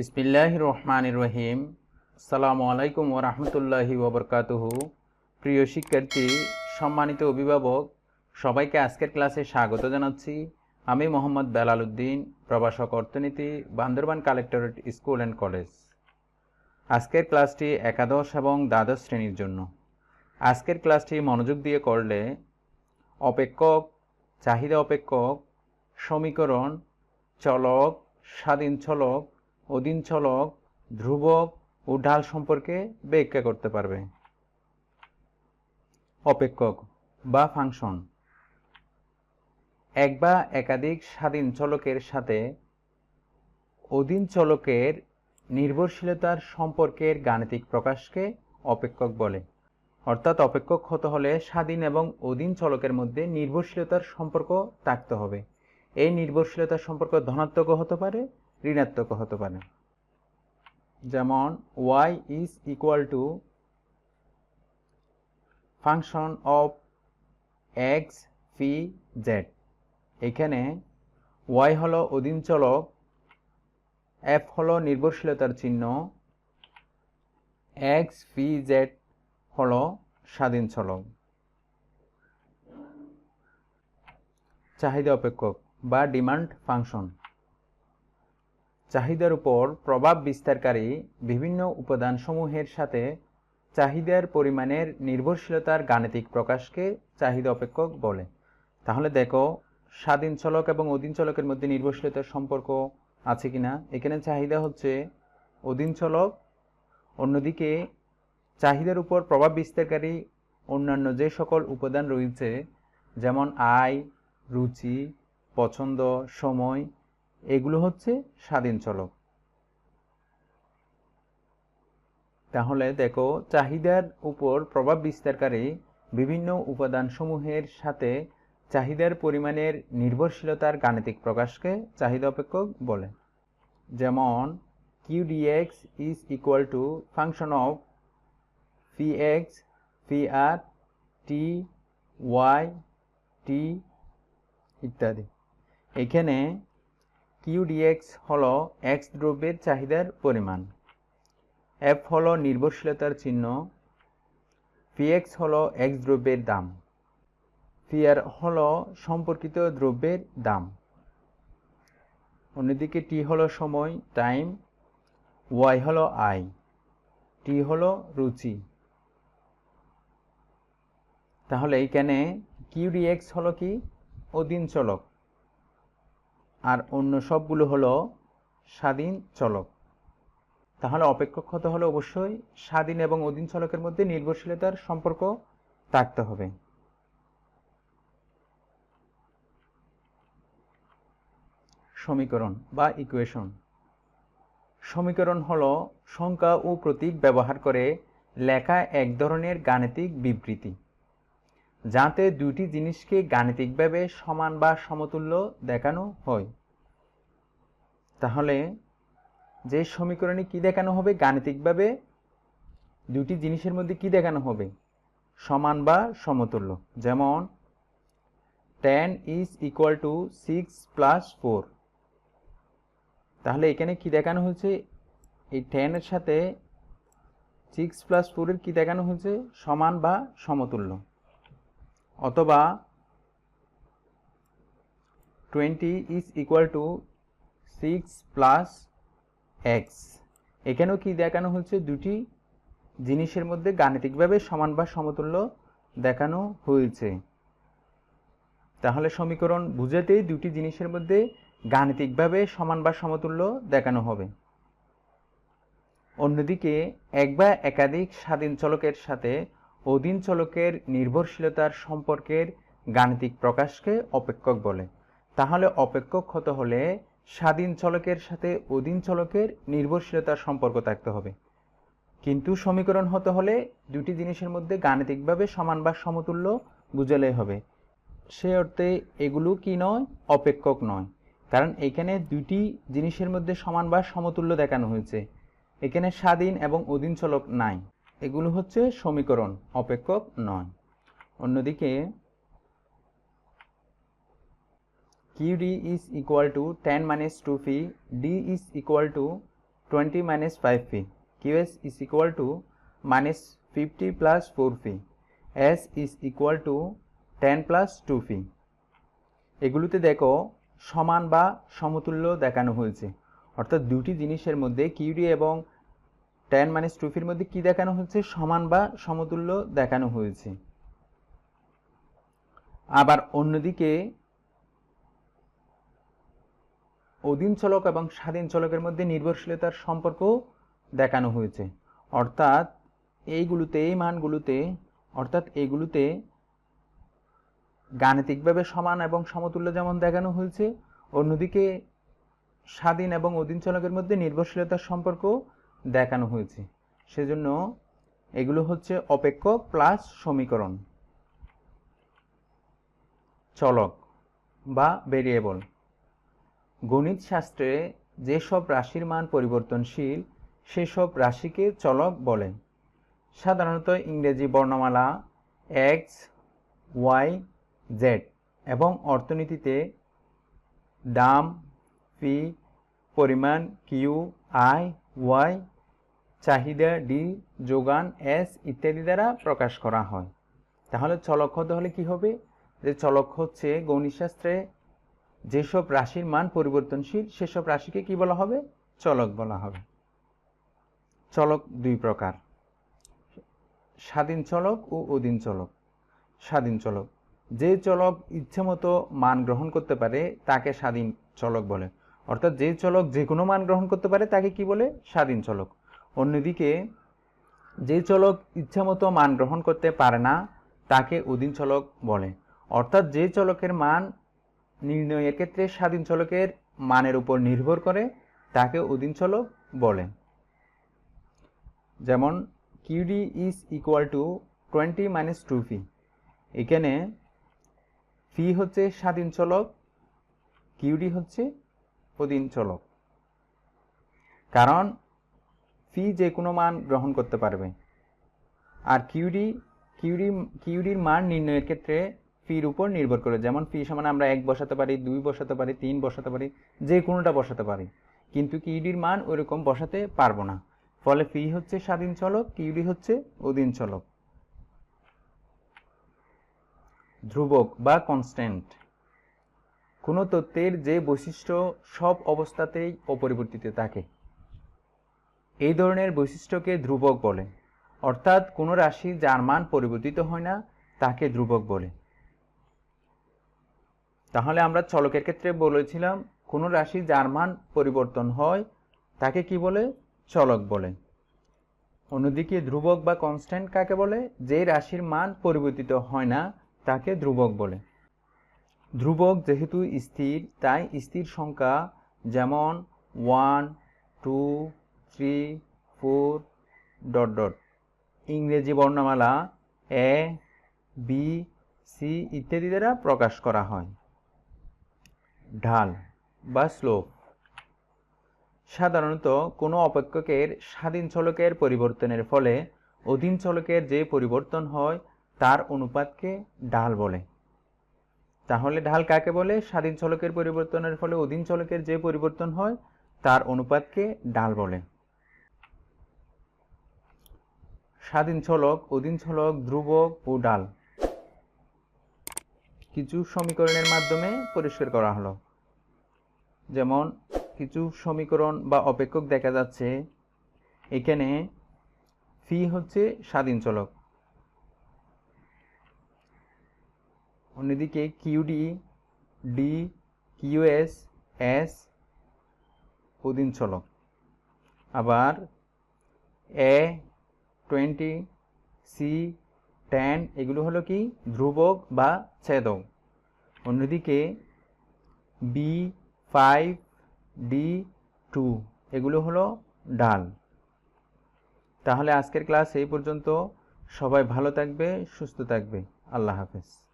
বিসমিল্লাহ রহমান রহিম সালামু আলাইকুম ও রহমতুল্লাহি ওবরকাতুহু প্রিয় শিক্ষার্থী, সম্মানিত অভিভাবক, সবাইকে আজকের ক্লাসে স্বাগত জানাচ্ছি। আমি মোহাম্মদ বেলাল উদ্দিন, প্রভাষক অর্থনীতি, Bandarban collectorate school and college. আজকের ক্লাসটি একাদশ এবং দ্বাদশ শ্রেণির জন্য। আজকের ক্লাসটি মনোযোগ দিয়ে করলে অপেক্ষক, চাহিদা অপেক্ষক, সমীকরণ, চলক, স্বাধীন চলক অধীন চলক, ধ্রুবক ও ঢাল সম্পর্কে ব্যাখ্যা করতে পারবে। অপেক্ষক বা ফাংশন। এক বা একাধিক স্বাধীন চলকের সাথে অধীন চলকের নির্ভরশীলতার সম্পর্কের গাণিতিক প্রকাশকে অপেক্ষক বলে। অর্থাৎ অপেক্ষক হতে হলে স্বাধীন এবং অধীন চলকের মধ্যে নির্ভরশীলতার সম্পর্ক থাকতে হবে। এই নির্ভরশীলতার সম্পর্ক ধনাত্মক হতে পারে ঋণাত্মক হতে পারে। যেমন Y is equal to function of X P Z এখানে ওয়াই হলো অধীন চলক এফ হলো নির্ভরশীলতার চিহ্ন এক্স পি জেড হলো স্বাধীন চলক। চাহিদা অপেক্ষক বা ডিমান্ড ফাংশন চাহিদার উপর প্রভাব বিস্তারকারী বিভিন্ন উপাদানসমূহের সাথে চাহিদার পরিমাণের নির্ভরশীলতার গাণিতিক প্রকাশকে চাহিদা অপেক্ষক বলে। তাহলে দেখো, স্বাধীন চলক এবং অধীন চলকের মধ্যে নির্ভরশীলতার সম্পর্ক আছে কিনা? এখানে চাহিদা হচ্ছে অধীন চলক, অন্যদিকে চাহিদার উপর প্রভাব বিস্তারকারী অন্যান্য যে সকল উপাদান রয়েছে, যেমন আয়, রুচি, পছন্দ, সময় এগুলো হচ্ছে স্বাধীন চলক। তাহলে দেখো, চাহিদার উপর প্রভাব বিস্তারকারী বিভিন্ন উপাদানসমূহের সাথে চাহিদার পরিমাণের নির্ভরশীলতার গাণিতিক প্রকাশকে চাহিদা অপেক্ষক বলে। যেমন Q D X is equal to function of phi X phi R T Y T ইত্যাদি। এখানে কিউ ডিএক্স হল এক্স দ্রব্যের চাহিদার পরিমাণ। এফ হল নির্ভরশীলতার চিহ্ন। এক্স হল এক্স দ্রব্যের দাম। ফিয়ার হল সম্পর্কিত দ্রব্যের দাম। অন্যদিকে টি হলো সময় টাইম ওয়াই হলো আই টি হলো রুচি। তাহলে এইখানে কিউডিএক্স হলো কি? অধীন চলক। আর অন্য সবগুলো হলো স্বাধীন চলক। তাহলে অপেক্ষক হতে হলে অবশ্যই স্বাধীন এবং অধীন চলকের মধ্যে নির্ভরশীলতার সম্পর্ক থাকতে হবে। সমীকরণ বা ইকুয়েশন সমীকরণ হলো সংখ্যা ও প্রতীক ব্যবহার করে লেখা এক ধরনের গাণিতিক বিবৃতি। যাতে দুটি জিনিসকে গাণিতিকভাবে সমান বা সমতুল্য দেখানো হয়। তাহলে যে সমীকরণে কি দেখানো হবে? গাণিতিকভাবে দুটি জিনিসের মধ্যে কি দেখানো হবে? সমান বা সমতুল্য। যেমন ten is equal to six plus four তাহলে এখানে কি দেখানো হয়েছে? এই টেনের সাথে সিক্স প্লাস ফোরের কী দেখানো হয়েছে? সমান বা সমতুল্য। অথবা twenty is equal to six plus X এখানেও কি দেখানো হচ্ছে দুটি জিনিসের মধ্যে গাণিতিকভাবে সমান বা সমতুল্য দেখানো হয়েছে। তাহলে সমীকরণ বুঝাতেই দুটি জিনিসের মধ্যে গাণিতিকভাবে সমান বা সমতুল্য দেখানো হবে। অন্যদিকে, এক বা একাধিক স্বাধীন চলকের সাথে অধীন চলকের নির্ভরশীলতার সম্পর্কের গাণিতিক প্রকাশকে অপেক্ষক বলে। তাহলে অপেক্ষক হতে হলে স্বাধীন চলকের সাথে অধীন চলকের নির্ভরশীলতার সম্পর্ক থাকতে হবে। কিন্তু সমীকরণ হতে হলে দুটি জিনিসের মধ্যে গাণিতিকভাবে সমান বা সমতুল্য বুঝালে হবে। সে অর্থে এগুলো কি নয়, অপেক্ষক নয়। কারণ এখানে দুটি জিনিসের মধ্যে সমান বা সমতুল্য দেখানো হয়েছে। এখানে স্বাধীন এবং অধীন চলক নাই। এগুলো হচ্ছে সমীকরণ অপেক্ষক নয়। অন্যদিকে QD is equal to 10 minus 2 phi, D is equal to twenty minus five P QS is equal to minus fifty plus four phi S is equal to ten plus two phi এগুলোতে দেখো সমান বা সমতুল্য দেখানো হয়েছে। অর্থাৎ দুটি জিনিসের মধ্যে কিউডি এবং টেন মাইনাস টু পির মধ্যে কি দেখানো হয়েছে? সমান বা সমতুল্য দেখানো হয়েছে। আবার অন্যদিকে, অধীন চলক এবং স্বাধীন চলকের মধ্যে নির্ভরশীলতার সম্পর্ক দেখানো হয়েছে। অর্থাৎ এইগুলোতে, এই মানগুলোতে, অর্থাৎ এগুলোতে গাণিতিকভাবে সমান এবং সমতুল্য যেমন দেখানো হয়েছে, অন্যদিকে স্বাধীন এবং অধীন চলকের মধ্যে নির্ভরশীলতার সম্পর্ক দেখানো হয়েছে। সেজন্য এগুলো হচ্ছে অপেক্ষক প্লাস সমীকরণ। চলক বা ভেরিয়েবল। গণিত শাস্ত্রে যেসব রাশির মান পরিবর্তনশীল, সেসব রাশিকে চলক বলে। সাধারণত ইংরেজি বর্ণমালা এক্স ওয়াই জেড এবং অর্থনীতিতে দাম ফি পরিমাণ কিউ আই ওয়াই চাহিদা ডি যোগান এস ইত্যাদি দ্বারা প্রকাশ করা হয়। তাহলে চলক হলে কি হবে? যে চলক হচ্ছে গণিতশাস্ত্রে যেসব রাশির মান পরিবর্তনশীল, সেসব রাশিকে কি বলা হবে? চলক বলা হবে। চলক দুই প্রকার। স্বাধীন চলক ও অধীন চলক। স্বাধীন চলক। যে চলক ইচ্ছে মতো মান গ্রহণ করতে পারে, তাকে স্বাধীন চলক বলে। অর্থাৎ যে চলক যে কোনো মান গ্রহণ করতে পারে, তাকে কি বলে? স্বাধীন চলক। অন্যদিকে, যে চলক ইচ্ছা মতো মান গ্রহণ করতে পারে না, তাকে অধীন চলক বলে। অর্থাৎ যে চলকের মান নির্ণয়ের ক্ষেত্রে স্বাধীন চলকের মানের উপর নির্ভর করে, তাকে অধীন চলক বলে। যেমন QD is equal to twenty minus two phi এখানে ফি হচ্ছে স্বাধীন চলক কিউডি হচ্ছে অধীন চলক। কারণ ফি যে কোনো মান গ্রহণ করতে পারবে। আর কিউডি কিউডি কিউডির মান নির্ণয়ের ক্ষেত্রে ফির উপর নির্ভর করে। যেমন ফি সমান আমরা এক বসাতে পারি, দুই বসাতে পারি, তিন বসাতে পারি, যে কোনোটা বসাতে পারি। কিন্তু কিউডির মান ওইরকম বসাতে পারব না। ফলে ফি হচ্ছে স্বাধীন চলক কিউডি হচ্ছে অধীন চলক। ধ্রুবক বা কনস্ট্যান্ট কোনো তত্ত্বের যে বৈশিষ্ট্য সব অবস্থাতেই অপরিবর্তিত থাকে। এই ধরনের বৈশিষ্ট্যকে ধ্রুবক বলে। অর্থাৎ কোনো রাশি যার মান পরিবর্তিত হয় না, তাকে ধ্রুবক বলে। তাহলে আমরা চলকের ক্ষেত্রে বলেছিলাম, কোনো রাশি যার মান পরিবর্তন হয়, তাকে কি বলে? চলক বলে। অন্যদিকে ধ্রুবক বা কনস্ট্যান্ট কাকে বলে? যে রাশির মান পরিবর্তিত হয় না, তাকে ধ্রুবক বলে। ধ্রুবক যেহেতু স্থির, তাই স্থির সংখ্যা যেমন one two three four dot dot ইংরেজি বর্ণমালা এ বি সি ইত্যাদি দ্বারা প্রকাশ করা হয়। ঢাল বা স্লোপ। সাধারণত কোনো অপেক্ষকের স্বাধীন চলকের পরিবর্তনের ফলে অধীন চলকের যে পরিবর্তন হয়, তার অনুপাতকে ঢাল বলে। তাহলে ঢাল কাকে বলে? স্বাধীন চলকের পরিবর্তনের ফলে অধীন চলকের যে পরিবর্তন হয়, তার অনুপাতকে ডাল বলে। স্বাধীন চলক, অধীন চলক, ধ্রুবক ও ডাল কিছু সমীকরণের মাধ্যমে পরিষ্কার করা হলো। যেমন, কিছু সমীকরণ বা অপেক্ষক দেখা যাচ্ছে, এখানে ফি হচ্ছে স্বাধীন চলক। অন্যদিকে কিউডি, ডি, কিউএস, এস, অধীন চলক আবার এ, টোয়েন্টি, সি, টেন, এগুলো হলো কি? ধ্রুবক বা ছেদক। অন্যদিকে বি, ফাইভ, ডি, টু, এগুলো হলো ডাল। তাহলে আজকের ক্লাস এই পর্যন্ত। সবাই ভালো থাকবে, সুস্থ থাকবে। আল্লাহ হাফেজ।